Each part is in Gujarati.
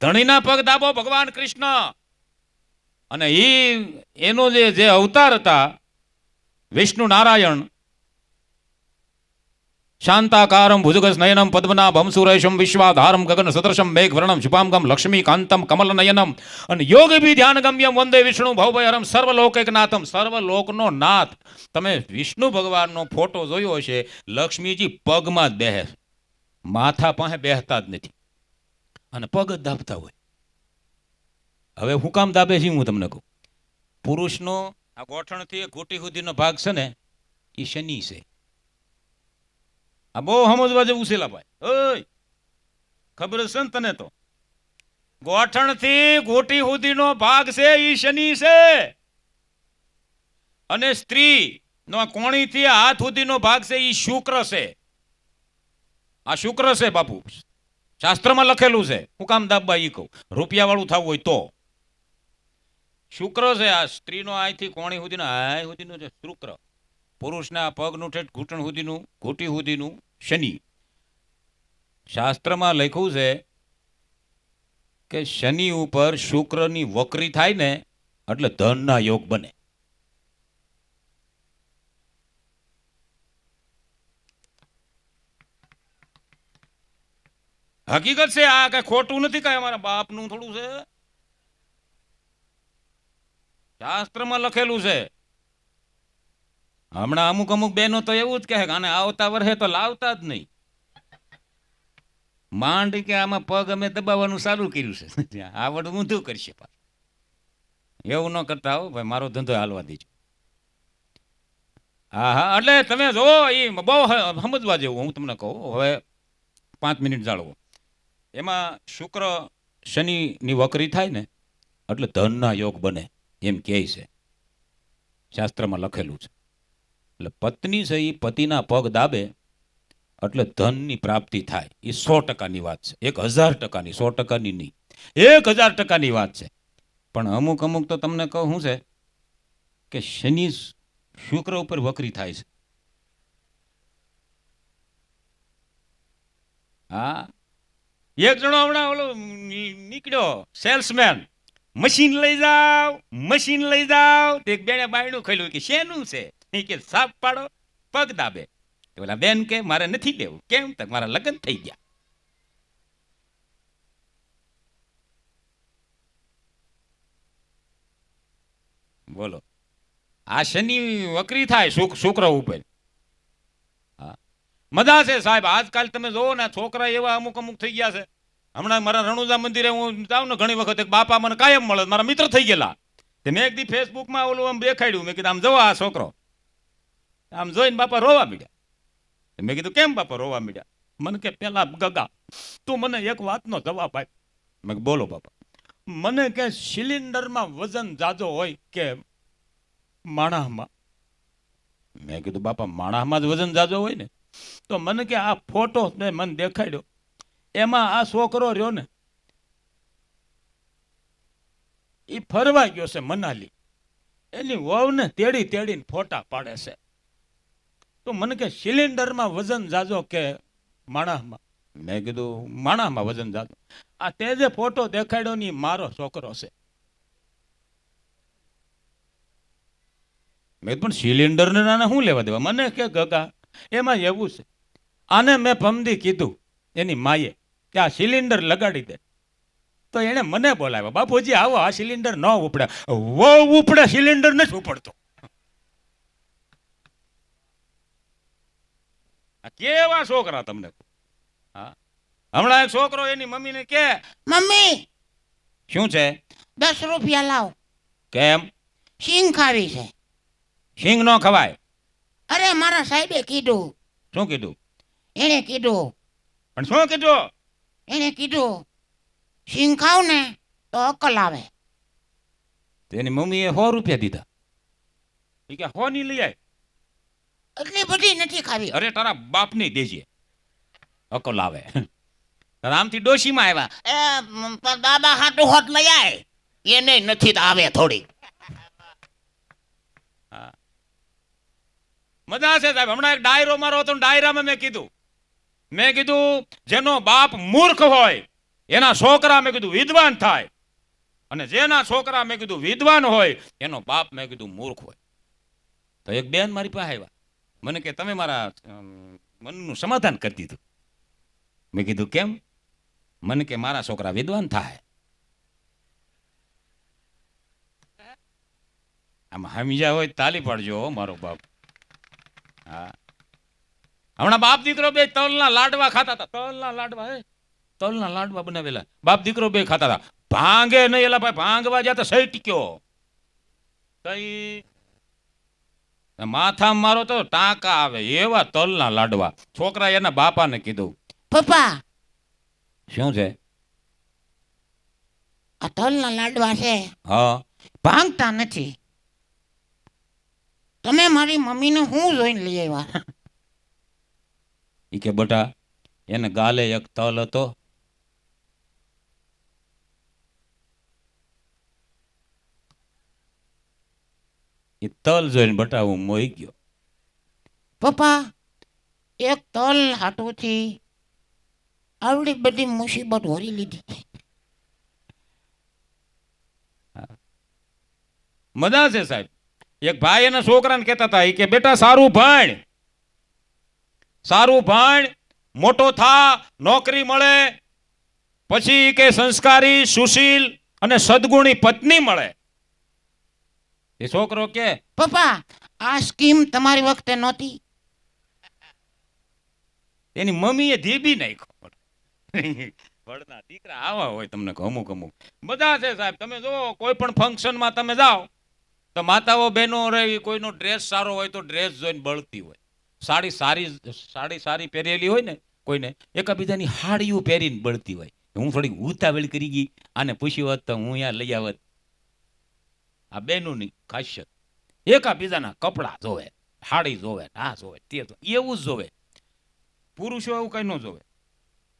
ધણીના પગ દાબો ભગવાન કૃષ્ણ. અને ઈ, એનો જે જે અવતાર હતા, વિષ્ણુ નારાયણ, શાંતાકારમ ભુજગસ્નયનમ પદ્મનાભમ સુરેશમ વિશ્વાધારમ ગગન સદૃશમ લક્ષ્મી શુભાંગમ લક્ષ્મીકાંતમ કમલનયનમ અને યોગી ધ્યાન ગમ્યમ વંદે વિષ્ણુ ભવભયરમ સર્વલોકૈકનાથમ. સર્વલોકનો નાથ. તમે વિષ્ણુ ભગવાનનો ફોટો જોયો હશે, લક્ષ્મીજી પગમાં જ બેહે. માથા પાસે બેહતા જ નથી. અને પગ જ દાબતા હોય. હવે હું કામ દાબે છે હું તમને કહું. પુરુષનો આ ગોઠણથી ઘૂંટી સુધીનો ભાગ છે ને, એ શનિ છે. આ બહુ સમજવા જેવું છે ભાઈ ઓય! ખબર છે ને તને તો? ગોઠણથી ઘૂંટી સુધીનો ભાગ છે, એ શનિ છે. અને સ્ત્રી નો કોણીથી હાથ સુધીનો ભાગ છે, એ શુક્ર છે. આ શુક્ર છે બાપુ. શાસ્ત્રમાં લખેલું છે. હું કામ દાબા એ કહું. રૂપિયા વાળું થવું હોય તો. શુક્ર છે આ સ્ત્રીનો અહીંથી કોણી સુધીનો આ સુધીનું છે શુક્ર. પુરુષના પગનું ઠેઠ ઘૂંટણ સુધીનું, ઘૂંટી સુધીનું શનિ. શાસ્ત્રમાં લખ્યું છે કે શનિ ઉપર શુક્રની વક્રી થાય ને, એટલે ધનના યોગ બને. હકીકત છે આ કઈ ખોટું નથી, કઈ અમારા બાપનું થોડું છે. શાસ્ત્રમાં લખેલું છે. હમણાં અમુક અમુક બહેનો તો એવું જ કહે અને આવતા વર્ષે તો લાવતા જ નહીં. માંડ કે આમાં પગ અમે દબાવવાનું સારું કર્યું છે. આવડ ઊંધું કરશે એવું ન કરતા હો, ભાઈ, મારો ધંધો હાલવા દેજો. હા હા એટલે તમે જો એ બહુ સમજવા જેવું હું તમને કહું. હવે પાંચ મિનિટ જાળવો. એમાં શુક્ર શનિની વકરી થાય ને, એટલે ધનના યોગ બને એમ કહે છે. શાસ્ત્રમાં લખેલું છે. એટલે પત્ની છે એ પતિના પગ દાબે, એટલે ધનની પ્રાપ્તિ થાય. એ સો ટકાની વાત છે. એક હજાર ટકાની, સો ટકાની નહીં. એક હજાર ટકાની વાત છે. પણ અમુક અમુક તો તમને કહું શું છે કે શનિ શુક્ર ઉપર વકરી થાય છે. હા એક જણો હમણાં ઓલો નીકળ્યો સેલ્સમેન મશીન લઈ જાવ મશીન લઈ જાવ તે બેને બાયણું ખોલ્યું કે, શેનું છે? એ કે, સાપ પાડો, પગ દાબે. પેલા બેન કે, મારે નથી લેવું. કેમ? તક મારા લગ્ન થઈ ગયા. બોલો, આ શનિ વકરી થાય, શુક- શુક્ર ઉપર. મજા છે સાહેબ. આજકાલ તમે જોવો ને, છોકરા એવા અમુક અમુક થઈ ગયા છે. હમણાં મારા રણુજા મંદિરે હું જાઉં ને ઘણી વખત એક બાપા મને કાયમ મળે મારા મિત્ર થઈ ગયેલા. તે મેં એક દી ફેસબુકમાં ઓલું આમ દેખાડ્યું. મેં કીધું, આમ જવા આ છોકરો. આમ જોઈને બાપા રોવા મીડ્યા. મેં કીધું, કેમ બાપા રોવા મીડ્યા? મને કે, પેલા ગગા, તું મને એક વાતનો જવાબ આપ. મેં બોલો બાપા. મને કે, સિલિન્ડરમાં વજન જાજો હોય કે માણામાં? મેં કીધું, બાપા, માણામાં જ વજન જાજો હોય ને. તો મને કે આ ફોટો મને દેખાડ્યો એમાં આ છોકરો રહ્યો ને એ ફરવા ગયો છે મનાલી. એની વહુને તેડી તેડીને ફોટા પાડે છે. તો મને કે સિલિન્ડરમાં વજન જાજો કે માણસમાં મેં કીધું માણસમાં વજન જાજો. આ તે જે ફોટો દેખાડ્યો ને મારો છોકરો છે. મેં પણ સિલિન્ડર ને નાના શું લેવા દેવા? મને કે, ગગા એમાં એવું છે. આને મેં ભમદી કીધું એની માએ કે આ સિલિન્ડર લગાડી દે. તો એણે મને બોલાવ્યો બાપુજી આવો આ સિલિન્ડર ન ઉપડે. વો ઉપડે સિલિન્ડર નથી ઉપડતો. કેવા છોકરા તમને? હા. હમણાં એક છોકરો એની મમ્મીને કે મમ્મી! શું છે? દસ રૂપિયા લાવ. કેમ? સિંગ ખાવી છે. સિંગ નો ખવાય? અરે મારા સાહેબે કીધું. શું કીધું? એણે કીધું. પણ શું કીધું? એણે કીધું સિંગ ખાવ ને તો અકલ આવે. તેની મમ્મીએ સો રૂપિયા દીધા. એ કે હો ની લઈ આય. એટલી બધી નથી ખાવી. અરે તારા બાપની દેજે. અકલ આવે. રામથી ડોશીમાં આવ્યા. એ દાદા હાટું હોત લઈ આય. એને નથી તો આવે થોડી મજા છે સાહેબ. હમણાં એક ડાયરો મારો હતો ડાયરામાં મેં કીધું. મેં કીધું, જેનો બાપ મૂર્ખ હોય, એના છોકરા, મેં કીધું, વિદ્વાન થાય. અને જેના છોકરા, મેં કીધું, વિદ્વાન હોય, એનો બાપ, મેં કીધું, મૂર્ખ હોય. તો એક બેન મારી પાસે આવ્યા. મને કે, તમે મારા મનનું સમાધાન કરી દીધું. મેં કીધું, કેમ? મને કે, મારા છોકરા વિદ્વાન થાય. આમાં હમીજા હોય તાલી પાડજો મારો બાપ. હા. હમણાં બાપ દીકરો બે તલના લાડવા ખાતા હતા. તલના લાડવા હે? તલના લાડવા બનાવેલા. બાપ દીકરો બે ખાતા હતા. ભાંગે નહીં એલા ભાઈ ભાંગવા જાય તો સહી ટીક્યો કઈ માથા મારો તો ટાંકા આવે એવા તલના લાડવા. છોકરા એના બાપાને કીધું પપ્પા! શું છે? આ તલના લાડવા છે. હા. ભાંગતા નથી. તમે મારી મમ્મીને હું જોઈને લઈ આવ્યા? એ કે બટા એને ગાલે એક તલ હતો. એ તલ જોઈને બટા હું મોઈ ગયો. પપ્પા એક તલ હાથોથી આવડી બધી મુસીબત હોરી લીધી. મજા છે સાહેબ. એક ભાઈ એના છોકરાને કહેતા હતા કે બેટા સારું ભણ. સારું ભણ મોટો થા નોકરી મળે પછી કે સંસ્કારી સુશીલ અને સદગુણી પત્ની મળે. એ છોકરો કે પપ્પા આ સ્કીમ તમારી વખતે નહોતી? એની મમ્મીએ ધીબી નાખ્યો. વડના દીકરા આવા હોય તમને અમુક અમુક. બધા છે સાહેબ તમે જો કોઈ પણ ફંક્શનમાં તમે જાઓ. તો માતાઓ બહેનો રહી કોઈનો ડ્રેસ સારો હોય તો ડ્રેસ જોઈને બળતી હોય. સાડી સારી સાડી સારી પહેરેલી હોય ને, કોઈને એકબીજાની હાડીઓ પહેરીને બળતી હોય. હું થોડીક ઉતાવળ કરી ગઈ, આને પૂછ્યું હોત તો હું અહીંયા લઈ આવત. આ બહેનોની ખાસિયત. એકાબીજાના કપડાં જોવે, હાડી જોવે આ જોવે, તે એવું જ જોવે. પુરુષો એવું કઈ ન જોવે.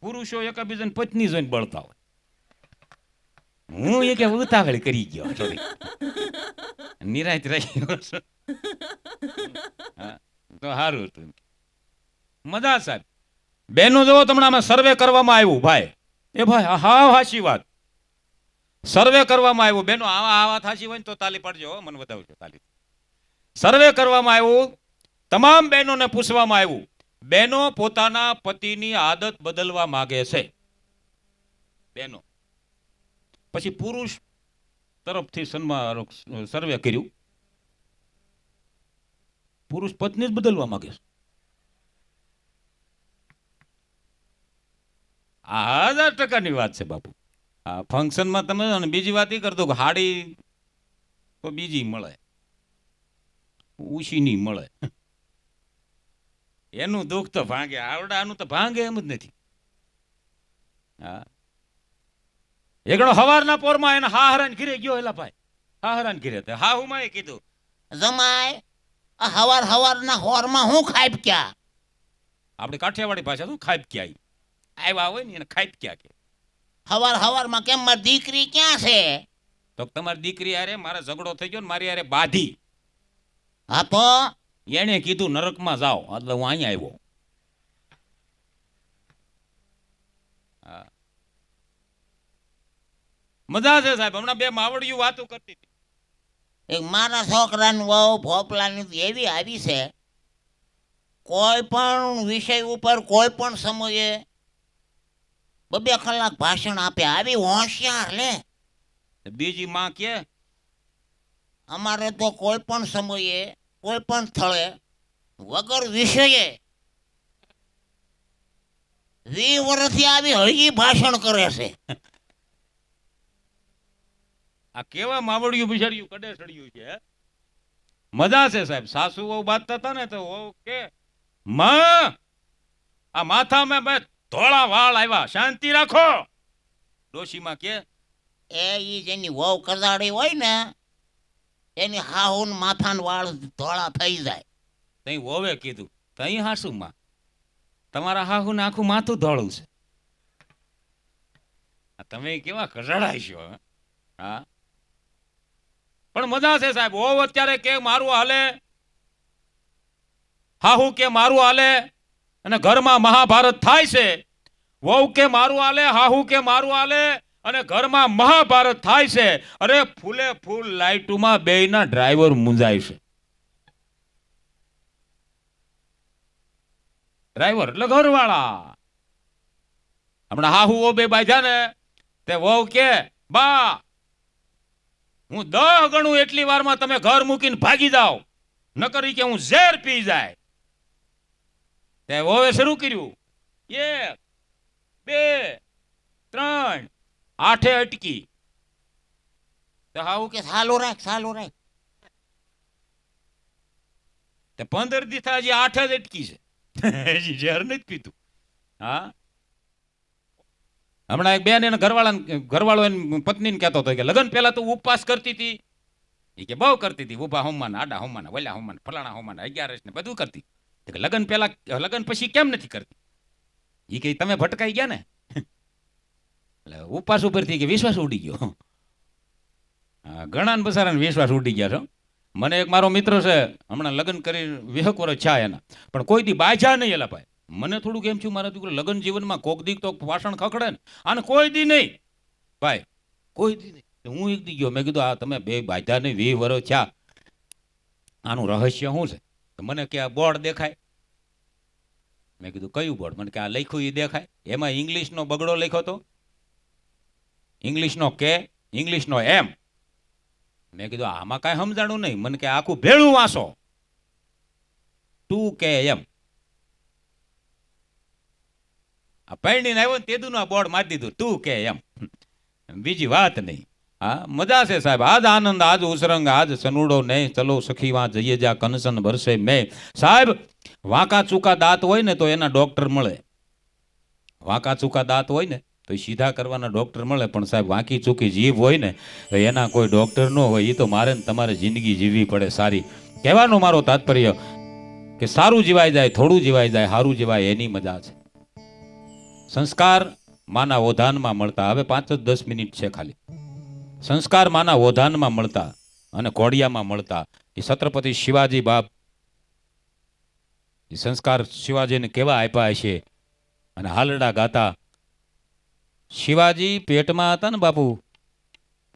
પુરુષો એકબીજાની પત્ની જોઈને બળતા હોય. હું એ કે ઉતાવળ કરી ગયો થોડી નિરાશ રહી ગયો તો સારું હતું મજા સાહેબ બેનો જોવો તમને સર્વે કરવામાં આવ્યું ભાઈ એ ભાઈ હા હાશી વાત સર્વે કરવામાં આવ્યું બેનો આવા આવા થાશી હોય ને તો તાલી પડજો મને વધાવજો તાલી સર્વે કરવામાં આવ્યું તમામ બહેનોને પૂછવામાં આવ્યું બહેનો પોતાના પતિની આદત બદલવા માગે છે બહેનો પછી પુરુષ તરફથી સન્માન, સર્વે કર્યું. પુરુષ પત્ની જ બદલવા માંગે છે. આ હજાર ટકાની વાત છે બાપુ. આ ફંક્શનમાં તમે અને બીજી વાત એ કરતો કે હાડી તો બીજી મળે. ઉશીની મળે. એનું દુઃખ તો ભાંગે, આવડાનું તો ભાંગે એમ જ નથી. હા. એકડો હવારના પોરમાં એને હાહરાન ઘીરે ગયો એલા ભાઈ. હાહરાન ઘીરે તે હાહુમાં એ કીધું. જમાય આ હવાર હવારના હોરમાં હું ખાઈપ ક્યાં? આપણે કાઠિયાવાડી ભાષા શું? ખાઈપ ક્યાં આવ્યા હોય ને એને ખાઈપ ક્યાં કે? હવાર હવારમાં કેમ મારી દીકરી ક્યાં છે? તો તમારી દીકરી હારે મારે ઝઘડો થઈ ગયો ને મારી હારે બાધી. હા તો? એણે કીધું નરકમાં જાઓ. એટલે હું અહીંયા આવ્યો. મજા છે સાહેબ. હમણાં બે માવડિયું વાતો કરતી હતી. એક મારા છોકરાની વહુ ભોપલાની એવી આવી છે કોઈ પણ વિષય ઉપર કોઈ પણ સમયે બબે કલાક ભાષણ આપે. આવી હોશિયાર લે. બીજી માં કે અમારે તો કોઈ પણ સમયે કોઈ પણ સ્થળે વગર વિષયે વી વર્ષથી આવી હજી ભાષણ કરે છે. આ કેવા માવડિયું બિચાર્યું કડે સડ્યું છે મજા છે સાહેબ. સાસુ વહુ બાંધતા હતા ને તો વહુ કે માં આ માથામાં બે ધોળા વાળ આવ્યા. શાંતિ રાખો. ડોશીમાં કે એ ઈ જેની વહુ કજાડી હોય ને એની હાહુન માથાન વાળ ધોળા થઈ જાય. તઈ વોવે કીધું. તઈ હાસુ માં. તમારા હાહુ ને આખું માથું ધોળું છે. આ તમે કેવા કરાડાઈશો છો હા? પણ મજા છે સાહેબ. હોવ અત્યારે કે મારું હાલે, હાહુ કે મારું હાલે, અને ઘરમાં મહાભારત થાય છે. વહુ કે મારું હાલે, હાહુ કે મારું હાલે, અને ઘરમાં મહાભારત થાય છે. અરે ફૂલે ફૂલ લાઈટુમાં બેયના ડ્રાઈવર મુંજાય છે. ડ્રાઈવર એટલે ઘરવાળા. હમણાં હાહુ ઓ બે બાજા ને, તે વહુ કે, બા હું દહ ગણું એટલી વારમાં તમે ઘર મૂકીને ભાગી જાઓ. નકરી કે હું ઝેર પી જાય. તે ઓવે શરૂ કર્યું. એક, બે, ત્રણ, આઠે અટકી. તો આવું કે સાલો રાખ સાલો રાખ. તે પંદર દિવસ હજી આઠ જ અટકી છે. હજી ઝેર નથી પીતું હા? હમણાં એક બેન એને ઘરવાળા ઘરવાળો એની પત્નીને કહેતો હતો કે, લગ્ન પહેલા તો ઉપવાસ કરતી હતી? એ કે, બહુ કરતી હતી. ઊભા હોમાના આડા હોમાના વલ્યા હોમાના ફલાણા હોમાના અગિયારસ ને બધું કરતી. કે, લગ્ન પહેલા લગ્ન પછી કેમ નથી કરતી? એ કે, તમે ભટકાઈ ગયા ને? એટલે ઉપવાસ ઉપરથી કે વિશ્વાસ ઉડી ગયો. ઘણા બસારાને વિશ્વાસ ઉડી ગયા છો. મને એક મારો મિત્ર છે, હમણાં લગ્ન કરી વિહક વર્ષ છે એના. પણ કોઈ દી બાજા નહીં એલા ભાઈ મને થોડુંક એમ છું મારા દીકરો લગ્ન જીવનમાં કોક દીક તો વાસણ ખખડે ને. અને કોઈ દી નહીં. ભાઈ, કોઈ દી નહીં. હું એક દી ગયો. મેં કીધું, આ તમે બે બાધાને વી વરો છા આનું રહસ્ય શું છે? મને કે, આ બોર્ડ દેખાય. મેં કીધું, કયું બોર્ડ? મને કે, આ લખ્યું એ દેખાય. એમાં ઇંગ્લિશનો બગડો લખ્યો હતો ઇંગ્લિશનો કે, ઇંગ્લિશનો એમ. મેં કીધું, આમાં કાંઈ સમજાણું નહીં. મને કે, આખું ભેળું વાંસો. ટુ કે એમ. આ પૈણીને આવ્યો ને તેદુનું આ બોર્ડ મારી દીધું. તું કે એમ. બીજી વાત નહીં. હા, મજા છે સાહેબ. આજ આનંદ, આજ ઉસરંગ, આજ સનુડો નહીં. ચલો સખી વાં જઈએ જ્યાં કનસન ભરસે મેં. સાહેબ, વાંકા ચૂકા દાંત હોય ને તો એના ડોક્ટર મળે. વાંકા ચૂકા દાંત હોય ને તો એ સીધા કરવાના ડોક્ટર મળે. પણ સાહેબ, વાંકી ચૂકી જીભ હોય ને તો એના કોઈ ડોક્ટર ન હોય. એ તો મારે ને તમારે જિંદગી જીવવી પડે સારી. કહેવાનો મારો તાત્પર્ય કે સારું જીવાય જાય, થોડું જીવાય જાય સારું જીવાય એની મજા છે. સંસ્કાર માના ઓધાનમાં મળતા. હવે પાંચ જ દસ મિનિટ છે ખાલી. સંસ્કાર માના ઓધાનમાં મળતા અને કોડિયામાં મળતા. એ છત્રપતિ શિવાજી બાપ એ સંસ્કાર શિવાજીને કેવા આપ્યા હશે? અને હાલડા ગાતા, શિવાજી પેટમાં હતા ને બાપુ?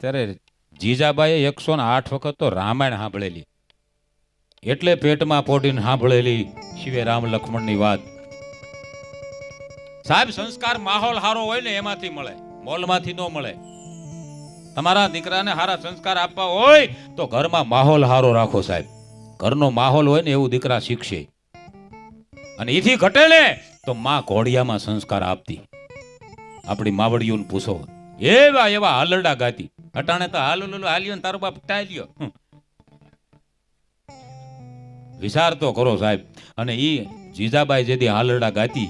ત્યારે જીજાબાઈએ એકસો ને આઠ વખત તો રામાયણ સાંભળેલી. એટલે પેટમાં પોટીને સાંભળેલી. શિવે રામ લક્ષ્મણની વાત. સાહેબ, સંસ્કાર માહોલ હારો હોય ને એમાંથી મળે. મોલમાંથી ન મળે. તમારા દીકરાને સારા સંસ્કાર આપવા હોય તો ઘરમાં માહોલ હારો રાખો સાહેબ. ઘરનો માહોલ હોય ને એવું દીકરા શીખશે. અને એથી ઘટે ને તો માં ઘોડિયામાં સંસ્કાર આપતી. આપણી માવડીઓને પૂછો. એવા એવા હાલરડા ગાતી. અટાણે તો હાલો લોલો હાલ્યો ને તારો બાપ ટાલ્યો. વિચાર તો કરો સાહેબ. અને એ જીજાબાઈ જેથી હાલરડા ગાતી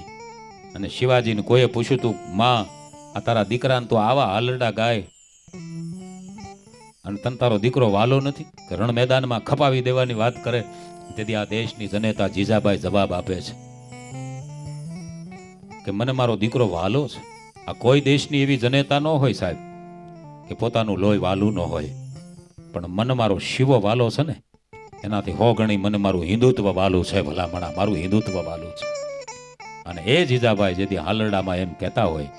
અને શિવાજીને કોઈએ પૂછ્યું તું, માં, આ તારા દીકરાને તો આવા હાલરડા ગાય. અને તન તારો દીકરો વાલો નથી? કે રણ મેદાનમાં ખપાવી દેવાની વાત કરે? તેથી આ દેશની જનેતા જીજાબાઈ જવાબ આપે છે. કે મને મારો દીકરો વાલો છે. આ કોઈ દેશની એવી જનેતા ન હોય સાહેબ, કે પોતાનું લોહી વાલું ન હોય. પણ મને મારો શિવો વાલો છે ને, એનાથી હો ગણી મને મારું હિન્દુત્વ વાલું છે ભલામણા. મારું હિન્દુત્વ વાલું છે. અને એ જીજાભાઈ જેથી હાલરડામાં એમ કહેતા હોય.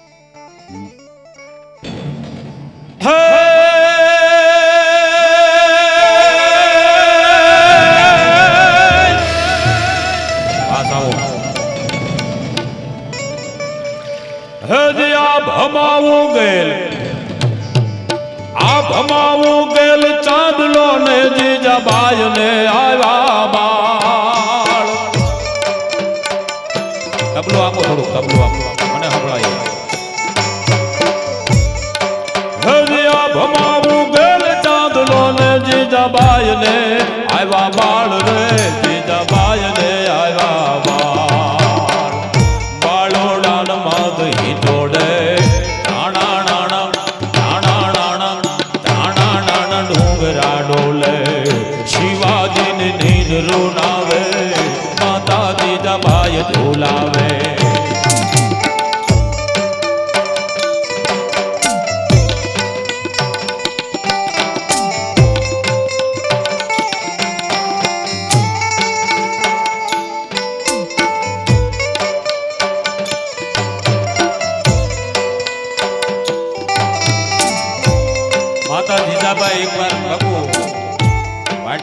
આ ભમાવું ગેલ આ ભમાવું ગેલ ચાંદલો ને જીજા બાય ને આવ્યા તબલું આપો થોડું તબલો આપો. મને સંભળાય. આ ભમાવું ગેલ ચાંદલો ને જીજા બાય ને આવ્યા બાળ રે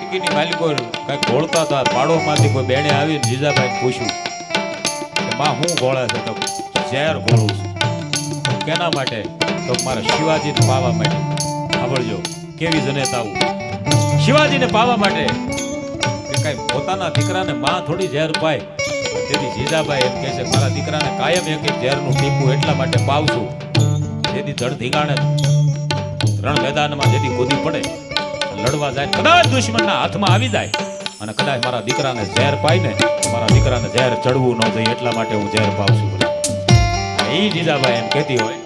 વાટકીની માલિકો કંઈક ગોળતા હતા પાડોમાંથી કોઈ બેણે આવીને જીજાભાઈ પૂછ્યું કે, માં, હું ગોળે છે? તો ઝેર ઘોળું છું. કેના માટે? તો મારા શિવાજીને પાવા માટે. સાંભળજો, કેવી જનેતાઓ. શિવાજીને પાવા માટે? કે કઈ પોતાના દીકરાને માં થોડી ઝેર પાય? તેથી જીજાબાઈ એમ કહે છે, મારા દીકરાને કાયમ એક એક ઝેરનું ટીપું એટલા માટે પાવશું. જેથી ધડ ધીગાણે રણ મેદાનમાં જેથી કૂદી પડે. લડવા જાય, કદાચ દુશ્મનના હાથમાં આવી જાય. અને કદાચ મારા દીકરાને ઝેર પાય ને મારા દીકરાને ઝેર ચડવું ન જોઈએ એટલા માટે હું ઝેર પાવશું એ જીજાભાઈ એમ કહેતી હોય.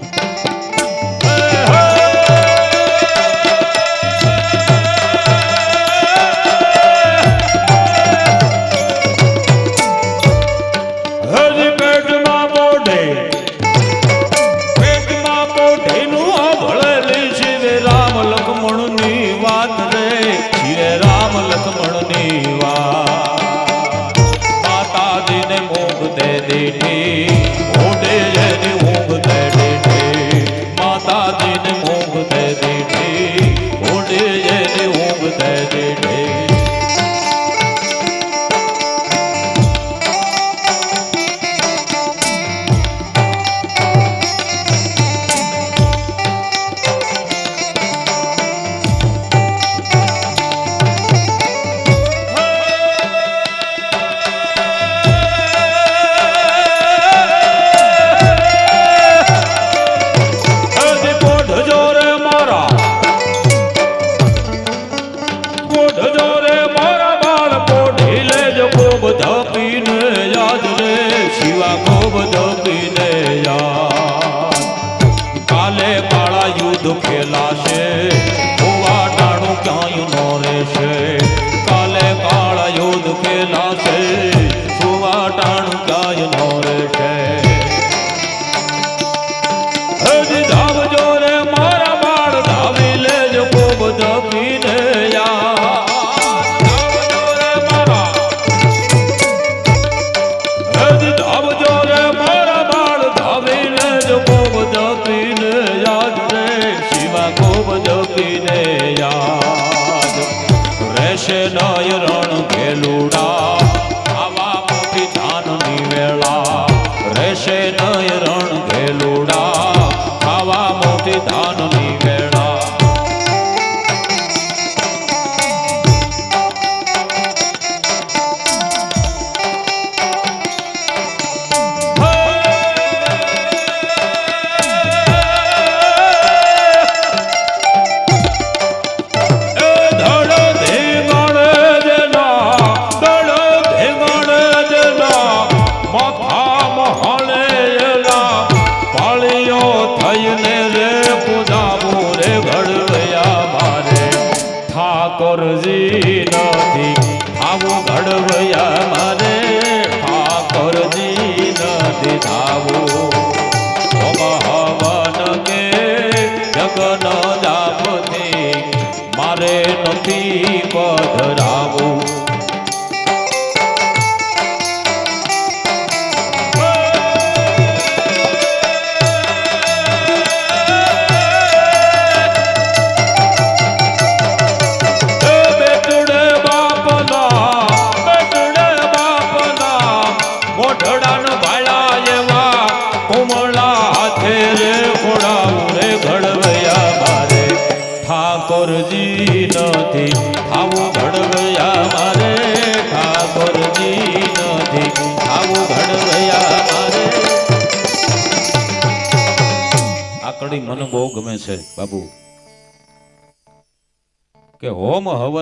ना से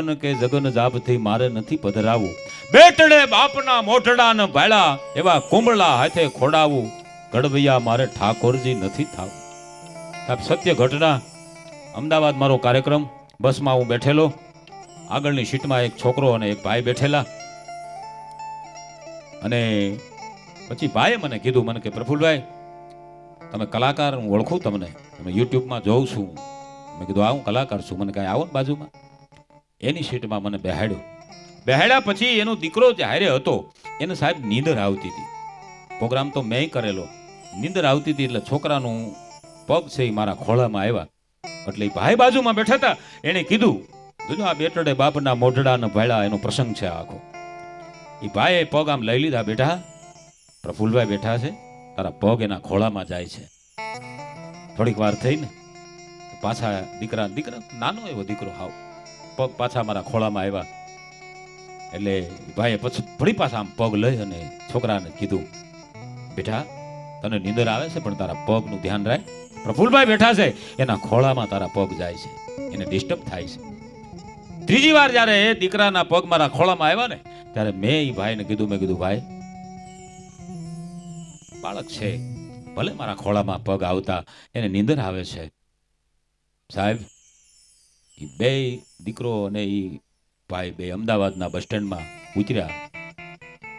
હવન કે જગન જાપથી મારે નથી પધરાવું. બેટડે બાપના મોઢડા ને ભાળા એવા કુંબળા હાથે ખોડાવું. ગડવૈયા મારે ઠાકોરજી નથી થાવું. સાહેબ, સત્ય ઘટના. અમદાવાદ મારો કાર્યક્રમ. બસમાં હું બેઠેલો. આગળની સીટમાં એક છોકરો અને એક ભાઈ બેઠેલા. અને પછી ભાઈએ મને કીધું, મને કે પ્રફુલભાઈ, તમે કલાકાર, હું ઓળખું તમને. તમે યુટ્યુબમાં જોઉં છું. મેં કીધું આ હું કલાકાર છું. મને કાંઈ આવો બાજુમાં. એની સીટમાં મને બેહાડ્યો. બેહાડ્યા પછી એનો દીકરો જે હારે હતો, એને સાહેબ નીંદર આવતી હતી. પ્રોગ્રામ તો મેં કરેલો. નીંદર આવતી હતી એટલે છોકરાનું પગ છે એ મારા ખોળામાં આવ્યા. એટલે ભાઈ બાજુમાં બેઠા હતા. એને કીધું, જોજો આ બેટડે બાપના મોઢડાના ભાળા, એનો પ્રસંગ છે આખો. એ ભાઈએ પગ આમ લઈ લીધા બેઠા પ્રફુલભાઈ બેઠા છે. તારા પગ એના ખોળામાં જાય છે. થોડીક વાર થઈને પાછા દીકરા દીકરા, નાનો એવો દીકરો હાવ. પાછા મારા ખોળામાં આવ્યા. એટલે ભાઈએ પછી ફરી પાછા આમ પગ લઈ અને છોકરાને કીધું, બેટા, તને નીંદર આવે છે, પણ તારા પગનું ધ્યાન રાખ. પ્રફુલભાઈ બેઠા છે, એના ખોળામાં તારા પગ જાય છે. એને ડિસ્ટર્બ થાય છે. ત્રીજી વાર જ્યારે એ દીકરાના પગ મારા ખોળામાં આવ્યા ને, ત્યારે મેં એ ભાઈને કીધું, મેં કીધું, ભાઈ, બાળક છે, ભલે મારા ખોળામાં પગ આવતા, એને નીંદર આવે છે. સાહેબ એ બે દીકરો અને એ ભાઈ બે અમદાવાદના બસ સ્ટેન્ડમાં ઉતર્યા.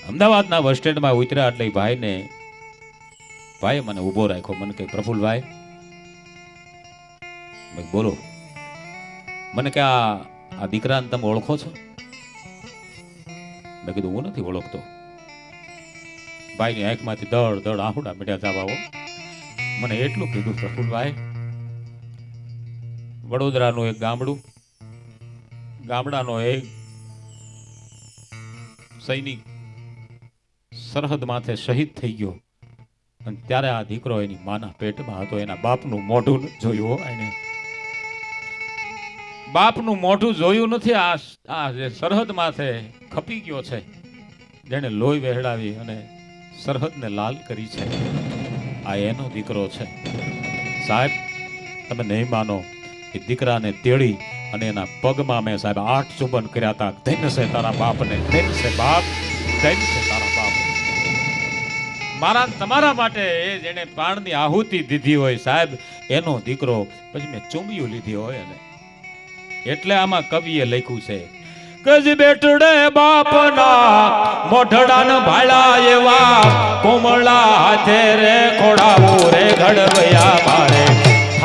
અમદાવાદના બસ સ્ટેન્ડમાં ઉતર્યા એટલે ભાઈને ભાઈ મને ઊભો રાખ્યો. મને કહે, પ્રફુલભાઈ. બોલો. મને કે આ આ દીકરાને તમે ઓળખો છો? મેં કીધું, હું નથી ઓળખતો. ભાઈની આંખમાંથી દળ દળ આહુડા મીઠા જાવાઓ મને એટલું કીધું, પ્રફુલભાઈ વડોદરાનું એક ગામડું, ગામડાનો એક સૈનિક સરહદ માથે શહીદ થઈ ગયો. અને ત્યારે આ દીકરો એની માના પેટમાં હતો, એના બાપનું મોઢું જોયું એને. બાપનું મોઢું જોયું નથી, આ આ જે સરહદ માથે ખપી ગયો છે. જેણે લોહી વહેડાવી અને સરહદને લાલ કરી છે. આ એનો દીકરો છે. સાહેબ, તમે નહીં માનો એ દીકરાને તેડી અને એના પગમાં મેં સાહેબ આઠ ચુંબન કર્યા હતા. ધન્ય છે તારા બાપને, ધન્ય છે બાપ, ધન્ય છે તારા બાપ. મારા ને તમારા માટે એ જેને પ્રાણની આહુતિ દીધી હોય સાહેબ. એનો દીકરો પછી મેં ચુંબિયું લીધી હોય અને એટલે આમાં કવિએ લખ્યું છે, ગજ બેટડે બાપના મોઢડાન ભાળા એવા કોમળા હાથે રે ખોડાવું રે ઘડવયા મારે.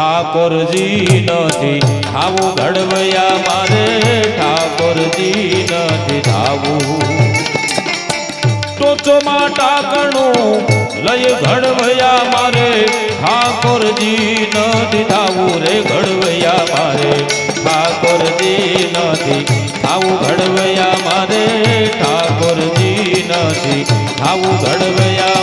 ઠાકોરજી નથી. આવું ઘડવયા મારે ઠાકોરજી નથી. થાવું ટોચમાં ટાકણું લઈ ઘડવયા મારે ઠાકોરજી નથી. થાવું રે ઘડવયા મારે ઠાકોરજી નથી. આવું ઘડવયા મારે ઠાકોરજી નથી. થાવું ઘડવૈયા